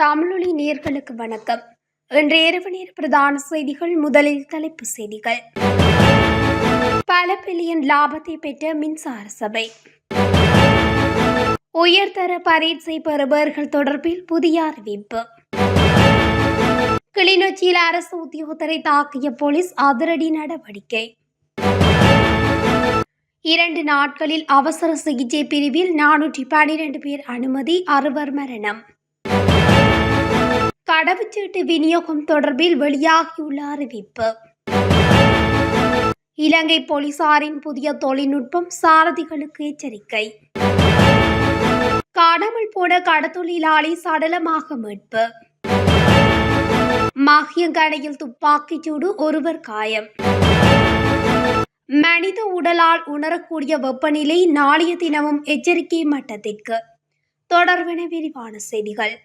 தமிழொலி நேர்களுக்கு வணக்கம். இன்றைய இரவு நேர பிரதான செய்திகள் முதலில் தலைப்பு செய்திகள். பல பில்லியன் லாபத்தை பெற்ற மின்சார சபை. உயர்தர பரீட்சை பெறுபவர்கள் தொடர்பில் புதிய அறிவிப்பு. கிளிநொச்சியில் அரசு உத்தியோகத்தரை தாக்கிய போலீஸ் அதிரடி நடவடிக்கை. இரண்டு நாட்களில் அவசர சிகிச்சை பிரிவில் நானூற்றி பனிரெண்டு பேர் அனுமதி அறுவர் மரணம். கடவுச்சீட்டு விநியோகம் தொடர்பில் வெளியாகியுள்ள அறிவிப்பு. இலங்கை போலீசாரின் புதிய தொழில்நுட்பம் சாரதிகளுக்கு எச்சரிக்கை. காணாமல் போன கடத்தொழிலாளி சடலமாக மீட்பு. மாகியங்கடையில் துப்பாக்கிச் சூடு ஒருவர் காயம். மனித உடலால் உணரக்கூடிய வெப்பநிலை நாளைய தினமும் எச்சரிக்கை மட்டத்திற்கு. தொடர்பென விரிவான செய்திகள்.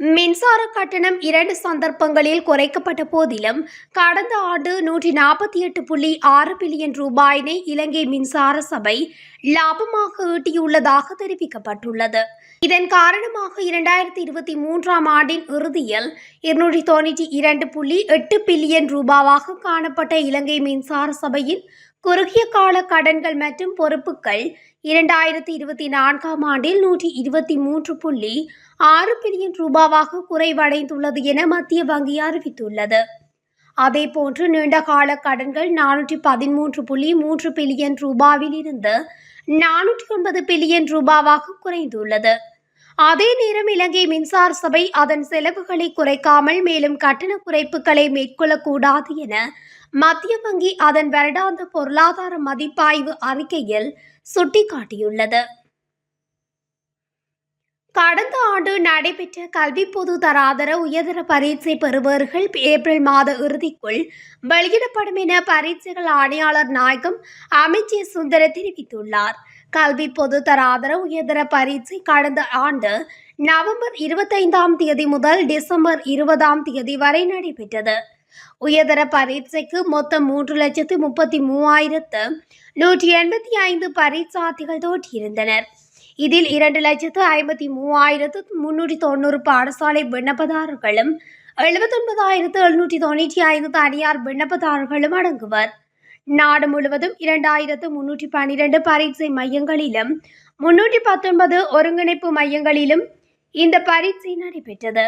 மின்சார கட்டணம் இரண்டு சந்தர்ப்பங்களில் குறைக்கப்பட்ட போதிலும் கடந்த ஆண்டு நூற்றி நாற்பத்தி எட்டு புள்ளி ஆறு பில்லியன் ரூபாயினை இலங்கை மின்சார சபை லாபமாக ஈட்டியுள்ளதாக தெரிவிக்கப்பட்டுள்ளது. இதன் காரணமாக இரண்டாயிரத்தி இருபத்தி மூன்றாம் ஆண்டின் இறுதியில் இருநூற்றி தொண்ணூற்றி இரண்டு புள்ளி எட்டு பில்லியன் ரூபாவாக காணப்பட்ட இலங்கை மின்சார சபையின் குறுகிய கால கடன்கள் மற்றும் பொறுப்புகள் இரண்டாயிரத்தி இருபத்தி நான்காம் ஆண்டில் நூற்றி இருபத்தி மூன்று புள்ளி ஆறு பில்லியன் ரூபாவாக குறைவடைந்துள்ளது என மத்திய வங்கி அறிவித்துள்ளது. அதேபோன்று நீண்டகால கடன்கள் நானூற்றி பதிமூன்று புள்ளி மூன்று பில்லியன் ரூபாவில் இருந்து நானூற்றி ஒன்பது பில்லியன் ரூபாவாக குறைந்துள்ளது. அதே நேரம் இலங்கை மின்சார சபை அதன் செலவுகளை குறைக்காமல் மேலும் கட்டண குறைப்புகளை மேற்கொள்ளக்கூடாது என மத்திய வங்கி அதன் வருடாந்த பொருளாதார மதிப்பாய்வு அறிக்கையில் சுட்டிக்காட்டியுள்ளது. கடந்த ஆண்டு நடைபெற்ற கல்வி பொது தராதர உயர்தர பரீட்சை பெறுபவர்கள் ஏப்ரல் மாத இறுதிக்குள் வெளியிடப்படும் என பரீட்சைகள் ஆணையாளர் நாயகம் அமைச்சர் சுந்தர தெரிவித்துள்ளார். கல்வி பொது தர ஆதரவு உயர்தர பரீட்சை கடந்த ஆண்டு நவம்பர் இருபத்தைந்தாம் தேதி முதல் டிசம்பர் இருபதாம் தேதி வரை நடைபெற்றது. உயர்தர பரீட்சைக்கு மொத்தம் மூன்று லட்சத்து முப்பத்தி மூவாயிரத்து நூற்றி எண்பத்தி ஐந்து பரீட்சார்த்திகள் தோற்றியிருந்தனர் இதில் இரண்டு லட்சத்து ஐம்பத்தி மூவாயிரத்து முன்னூற்றி தொண்ணூறு பாடசாலை விண்ணப்பதாரர்களும் எழுபத்தொன்பதாயிரத்து எழுநூற்றி தொண்ணூற்றி ஐந்து தனியார் விண்ணப்பதாரர்களும் அடங்குவர். நாடு முழுவதும் இரண்டாயிரத்து முன்னூற்றி பன்னிரண்டு பரீட்சை மையங்களிலும் முன்னூற்றி பத்தொன்பது ஒருங்கிணைப்பு மையங்களிலும் இந்த பரீட்சை நடைபெற்றது.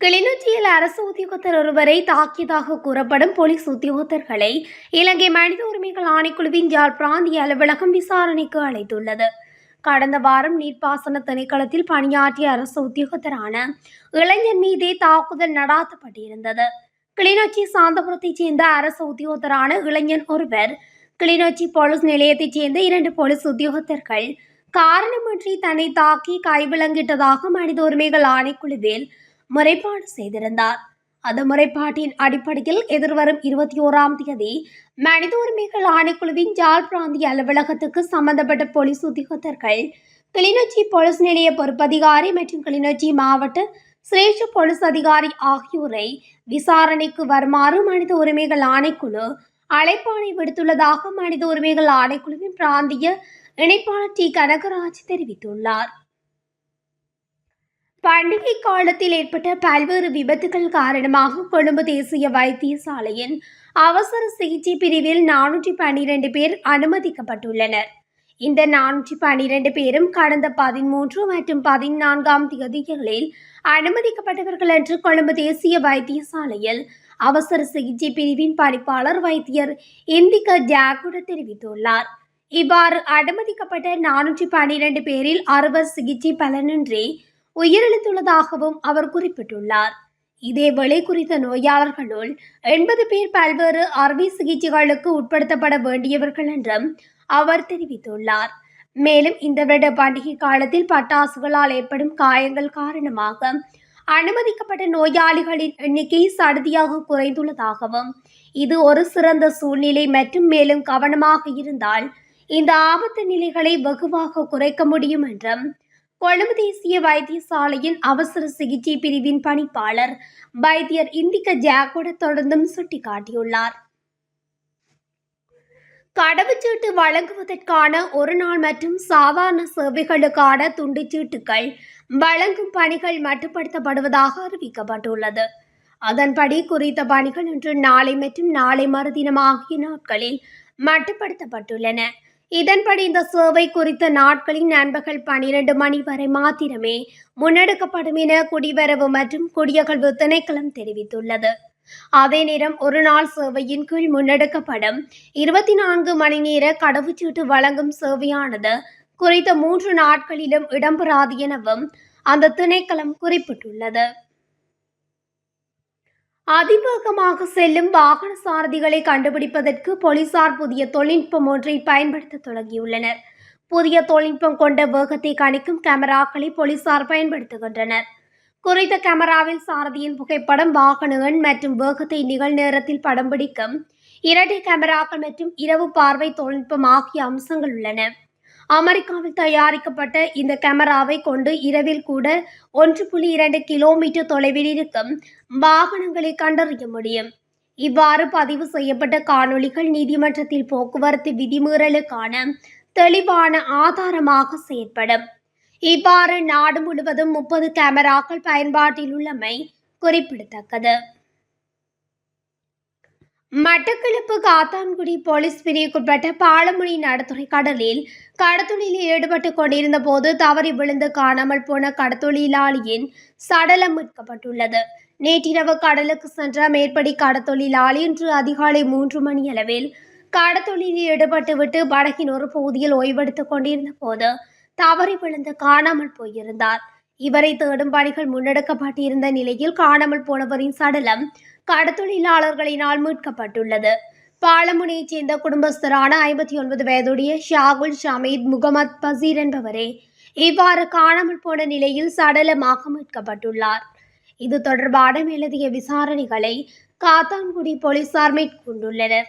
கிளிநொச்சியில் அரசு உத்தியோகத்தர் ஒருவரை தாக்கியதாக கூறப்படும் போலீஸ் உத்தியோகத்தர்களை இலங்கை மனித உரிமைகள் ஆணைக்குழுவின் யாழ் பிராந்திய அலுவலகம் விசாரணைக்கு அழைத்துள்ளது. கடந்த வாரம் நீர்ப்பாசன திணைக்களத்தில் பணியாற்றிய அரசு உத்தியோகத்தரான இளைஞர் மீதே தாக்குதல் நடாத்தப்பட்டிருந்தது. கிளிநொச்சி சாந்தபுரத்தைச் சேர்ந்த அரசு உத்தியோகத்தரான இளைஞன் ஒருவர். கிளிநொச்சி போலீஸ் நிலையத்தைச் சேர்ந்த இரண்டு போலீஸ் உத்தியோகத்தர்கள் காரணமின்றி தன்னை தாக்கி கைவிலங்கிட்டதாக மனித உரிமைகள் ஆணைக்குழுவில் முறைப்பாடு செய்திருந்தார். அந்த முறைப்பாட்டின் அடிப்படையில் எதிர்வரும் இருபத்தி ஓராம் தேதி மனித உரிமைகள் ஆணைக்குழுவின் ஜாழ் பிராந்திய அலுவலகத்துக்கு சம்பந்தப்பட்ட போலீஸ் உத்தியோகத்தர்கள் கிளிநொச்சி போலீஸ் நிலைய பொறுப்பதிகாரி மற்றும் கிளிநொச்சி மாவட்ட சிரேஷ்ட போலீஸ் அதிகாரி ஆகியோரை விசாரணைக்கு வருமாறு மனித உரிமைகள் ஆணைக்குழு அழைப்பாணை விடுத்துள்ளதாக மனித உரிமைகள் ஆணைக்குழுவின் பிராந்திய இணைப்பாளர் டி. கனகராஜ் தெரிவித்துள்ளார். பண்டிகை காலத்தில் ஏற்பட்ட பல்வேறு விபத்துகள் காரணமாக கொழும்பு தேசிய வைத்தியசாலையின் அவசர சிகிச்சை பிரிவில் நானூற்றி பன்னிரண்டு பேர் அனுமதிக்கப்பட்டுள்ளனர். இந்த நானூற்றி பன்னிரண்டு பேரும் கடந்த பதிமூன்று மற்றும் பதினான்காம் தேதிகளில் அனுமதிக்கப்பட்டவர்கள் என்று கொழும்பு தேசிய வைத்தியசாலையில் அவசர சிகிச்சை பிரிவின் பணிப்பாளர் வைத்தியர் இந்திக ஜாகுட தெரிவித்துள்ளார். இவ்வாறு அனுமதிக்கப்பட்ட நானூற்றி பன்னிரண்டு பேரில் அறுவர் சிகிச்சை பலனின்றி உயிரிழந்துள்ளதாகவும் அவர் குறிப்பிட்டுள்ளார். இதேவேளை குறித்த நோயாளர்களுள் எண்பது பேர் பல்வேறு அறுவை சிகிச்சைகளுக்கு உட்படுத்தப்பட வேண்டியவர்கள் என்றும் அவர் தெரிவித்துள்ளார். மேலும் இந்த வருட பண்டிகை காலத்தில் பட்டாசுகளால் ஏற்படும் காயங்கள் காரணமாக அனுமதிக்கப்பட்ட நோயாளிகளின் எண்ணிக்கை சடுதியாக குறைந்துள்ளதாகவும் இது ஒரு சிறந்த சூழ்நிலை மற்றும் மேலும் கவனமாக இருந்தால் இந்த ஆபத்து நிலைகளை வெகுவாக குறைக்க முடியும் என்றும் கொழும்பு தேசிய வைத்தியசாலையின் அவசர சிகிச்சை பிரிவின் பணிப்பாளர் வைத்தியர் இந்திக ஜாகோட தொடர்ந்தும் சுட்டிக்காட்டியுள்ளார். கடவுச்சீட்டு வழங்குவதற்கான ஒரு நாள் மற்றும் சாதாரண சேவைகளுக்கான துண்டுச்சீட்டுகள் வழங்கும் பணிகள் மட்டுப்படுத்தப்படுவதாக அறிவிக்கப்பட்டுள்ளது. அதன்படி குறித்த பணிகள் இன்று நாளை மற்றும் நாளை மறுதினம் ஆகிய நாட்களில் மட்டுப்படுத்தப்பட்டுள்ளன. இதன்படி இந்த சேவை குறித்த நாட்களின் நண்பகல் பனிரெண்டு மணி வரை மாத்திரமே முன்னெடுக்கப்படும் என குடிவரவு மற்றும் குடியகழ்வு திணைக்களம் தெரிவித்துள்ளது. அதே நேரம் ஒரு நாள் சேவையின் கீழ் முன்னெடுக்கப்படும் இருபத்தி நான்கு மணி நேர கடவுச்சீட்டு வழங்கும் சேவையானது குறித்த மூன்று நாட்களிலும் இடம்பெறாது எனவும் அந்த திணைக்களம் குறிப்பிட்டுள்ளது. அதிவேகமாக செல்லும் வாகன சாரதிகளை கண்டுபிடிப்பதற்கு போலீசார் புதிய தொழில்நுட்பம் ஒன்றை பயன்படுத்த தொடங்கியுள்ளனர். புதிய தொழில்நுட்பம் கொண்ட வேகத்தை கணிக்கும் கேமராக்களை போலீசார் பயன்படுத்துகின்றனர். குறித்த கேமராவில் சாரதியின் புகைப்படம் வாகன எண் மற்றும் வேகத்தை நிகழ்நேரத்தில் படம் பிடிக்கும். இரட்டை கேமராக்கள் மற்றும் இரவு பார்வை தொழில்நுட்பம் ஆகிய அம்சங்கள் உள்ளன. அமெரிக்காவில் தயாரிக்கப்பட்ட இந்த கேமராவை கொண்டு இரவில் கூட ஒன்று புள்ளி இரண்டு கிலோமீட்டர் தொலைவில் இருக்கும் வாகனங்களை கண்டறிய முடியும். இவ்வாறு பதிவு செய்யப்பட்ட காணொளிகள் நீதிமன்றத்தில் போக்குவரத்து விதிமீறலுக்கான தெளிவான ஆதாரமாக செயற்படும். இவ்வாறு நாடு முழுவதும் முப்பது கேமராக்கள் பயன்பாட்டில் உள்ளமை குறிப்பிடத்தக்கது. மட்டக்களப்பு காத்தான்குடி போலீஸ் பிரிவுக்குட்பட்ட பாலமுனி நடுத்துறை கடலில் கடத்தொழிலில் ஈடுபட்டு கொண்டிருந்த போது தவறி விழுந்து காணாமல் போன கடத்தொழிலாளியின் சடலம் மீட்கப்பட்டுள்ளது. நேற்றிரவு கடலுக்கு சென்ற மேற்படி கடத்தொழிலாளி இன்று அதிகாலை மூன்று மணி அளவில் கடத்தொழிலில் ஈடுபட்டுவிட்டு படகின் ஒரு பகுதியில் ஓய்வெடுத்துக் கொண்டிருந்த போது தவறி விழுந்து காணாமல் போயிருந்தார். இவரை தேடும் பணிகள் முன்னெடுக்கப்பட்டிருந்த நிலையில் காணாமல் போனவரின் சடலம் கடத்தொழிலாளர்களினால் மீட்கப்பட்டுள்ளது. பாலமுனையைச் சேர்ந்த குடும்பஸ்தரான ஐம்பத்தி ஒன்பது வயதுடைய ஷாகுல் ஷமீத் முகமது பசீர் என்பவரே இவ்வாறு காணாமல் போன நிலையில் சடலமாக மீட்கப்பட்டுள்ளார். இது தொடர்பான மேலதிக விசாரணைகளை காத்தான்குடி போலீசார் மேற்கொண்டுள்ளனர்.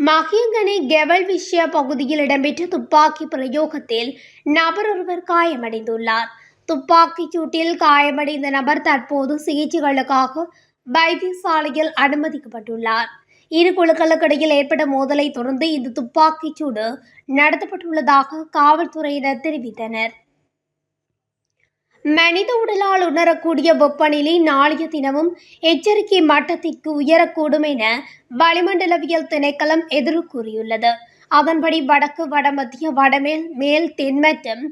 மகியங்கனை கெவல் விஷய பகுதியில் இடம்பெற்ற துப்பாக்கி பிரயோகத்தில் நபர் ஒருவர் காயமடைந்துள்ளார். துப்பாக்கிச் சூட்டில் காயமடைந்த நபர் தற்போது சிகிச்சைகளுக்காக வைத்தியசாலையில் அனுமதிக்கப்பட்டுள்ளார். இரு குழுக்களுக்கிடையில் ஏற்பட்ட மோதலை தொடர்ந்து இந்த துப்பாக்கிச் சூடு நடத்தப்பட்டுள்ளதாக காவல்துறையினர் தெரிவித்தனர். மனித உடலால் உணரக்கூடிய வெப்பநிலை நாளைய தினமும் எச்சரிக்கை மட்டத்திற்கு உயரக்கூடும் என வளிமண்டலவியல் திணைக்களம் எதிர் கூறியுள்ளது. அதன்படி வடக்கு வடமத்திய வடமேல் மேல் தென் மற்றும்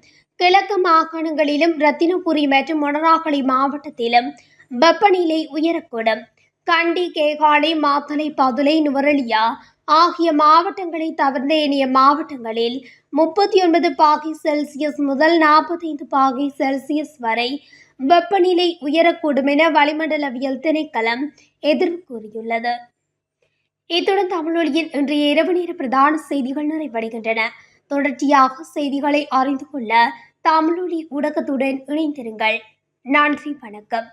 கிழக்கு மாகாணங்களிலும் ரத்தினபுரி மற்றும் மொனராகலை மாவட்டத்திலும் வெப்பநிலை உயரக்கூடும். கண்டி கேகாலை மாத்தலை பதுளை நுவரலியா ஆகிய மாவட்டங்களை தவிர்ந்த ஏனைய மாவட்டங்களில் முப்பத்தி ஒன்பது பாகை செல்சியஸ் முதல் நாற்பத்தைந்து பாகை செல்சியஸ் வரை வெப்பநிலை உயரக்கூடும் என வளிமண்டலவியல் திணைக்களம் எதிர்ப்பு கூறியுள்ளது. இத்துடன் தமிழொலியின் இன்றைய இரவு நேர பிரதான செய்திகள் நிறைவடைகின்றன. தொடர்ச்சியாக செய்திகளை அறிந்து கொள்ள தமிழொலி ஊடகத்துடன் இணைந்திருங்கள். நன்றி வணக்கம்.